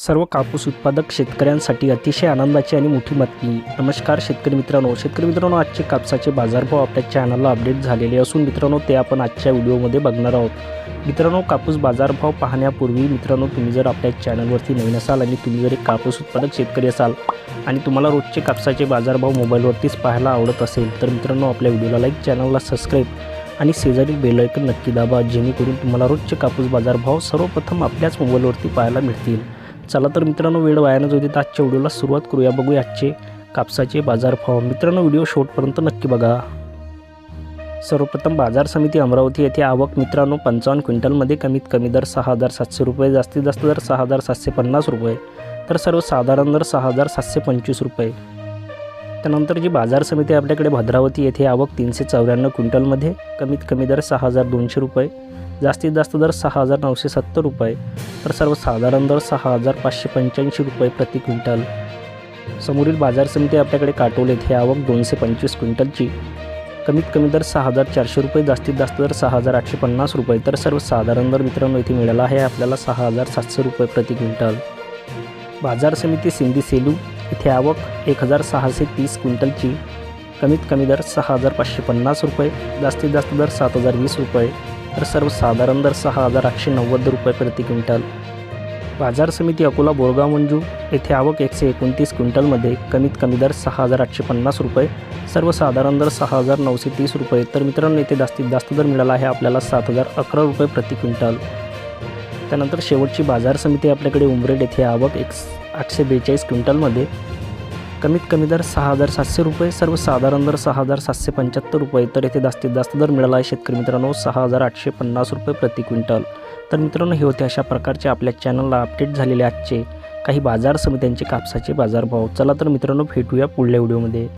सर्व कापूस उत्पादक शेतकऱ्यांसाठी अतिशय आनंदाची आणि मोठी बातमी. नमस्कार शेतकरी मित्रांनो. शेतकरी मित्रांनो आजचे कापसाचे बाजारभाव आपल्या चॅनलला अपडेट झालेले असून मित्रांनो ते आपण आजच्या व्हिडिओमध्ये बघणार आहोत. मित्रांनो कापूस बाजारभाव पाहण्यापूर्वी मित्रांनो तुम्ही जर आपल्या चॅनलवरती नवीन असाल आणि तुम्ही जर एक कापूस उत्पादक शेतकरी असाल आणि तुम्हाला रोजचे कापसाचे बाजारभाव मोबाईलवरतीच पाहायला आवडत असेल तर मित्रांनो आपल्या व्हिडिओला लाईक चॅनलला सबस्क्राईब आणि शेजारी बेलायकन नक्की दाबा जेणेकरून तुम्हाला रोजचे कापूस बाजारभाव सर्वप्रथम आपल्याच मोबाईलवरती पाहायला मिळतील. चला तर मित्रांनो वेळ वाया न होती आजच्या व्हिडिओला सुरुवात करूया. बघूया आजचे कापसाचे बाजार भाव मित्रांनो व्हिडिओ शेवटपर्यंत नक्की बघा. सर्वप्रथम बाजार समिती अमरावती येथे आवक मित्रांनो पंचावन्न क्विंटलमध्ये कमीत कमी दर सहा हजार सातशे रुपये जास्तीत जास्त दर सहा हजार सातशे पन्नास रुपये तर सर्वसाधारण दर सहा हजार सातशे पंचवीस रुपये. त्यानंतर जी बाजार समिती आहे आपल्याकडे भद्रावती येथे आवक तीनशे चौऱ्याण्णव क्विंटलमध्ये कमीत कमी दर सहा हजार दोनशे रुपये जास्तीत जास्त दर सहा हजार नऊशे सत्तर रुपये तर सर्वसाधारण दर सहा हजार पाचशे पंच्याऐंशी रुपये प्रति क्विंटल. समोरील बाजार समिती आपल्याकडे काटोल येथे आवक दोनशे पंचवीस क्विंटलची कमीत कमी दर सहा हजार चारशे रुपये जास्तीत जास्त दर सहा हजार आठशे पन्नास रुपये तर सर्वसाधारण दर मित्रांनो इथे मिळाला आहे आपल्याला सहा हजार सातशे रुपये प्रति क्विंटल. बाजार समिती सिंधी सेलू इथे आवक एक हजार सहाशे तीस क्विंटलची. कमीत कमी दर सहा हजार पाचशे पन्नास रुपये जास्तीत जास्त दर सात हजार वीस रुपये तर सर्वसाधारण दर सहा हजार आठशे नव्वद रुपये प्रति क्विंटल. बाजार समिती अकोला बोरगाव मंजू येथे आवक एकशे एकोणतीस क्विंटलमध्ये कमीत कमी दर सहा हजार आठशे पन्नास रुपये सर्वसाधारण दर सहा हजार नऊशे तीस रुपये तर मित्रांनो येथे जास्तीत जास्त दर मिळाला आहे आपल्याला सात हजार अकरा रुपये प्रति क्विंटल. त्यानंतर शेवटची बाजार समिती आपल्याकडे उमरेड येथे आवक एक आठशे बेचाळीस क्विंटलमध्ये कमीत कमी दर सहा हजार सातशे रुपये सर्वसाधारण दर सहा हजार सातशे पंच्याहत्तर रुपये तर येथे जास्तीत जास्त दर मिळाला आहे शेतकरी मित्रांनो सहा हजार आठशे पन्नास रुपये प्रति क्विंटल. तर मित्रांनो हे होते अशा प्रकारचे आपल्या चॅनलला अपडेट झालेले आजचे काही बाजार समित्यांचे कापसाचे बाजारभाव. चला तर मित्रांनो भेटूया पुढल्या व्हिडिओमध्ये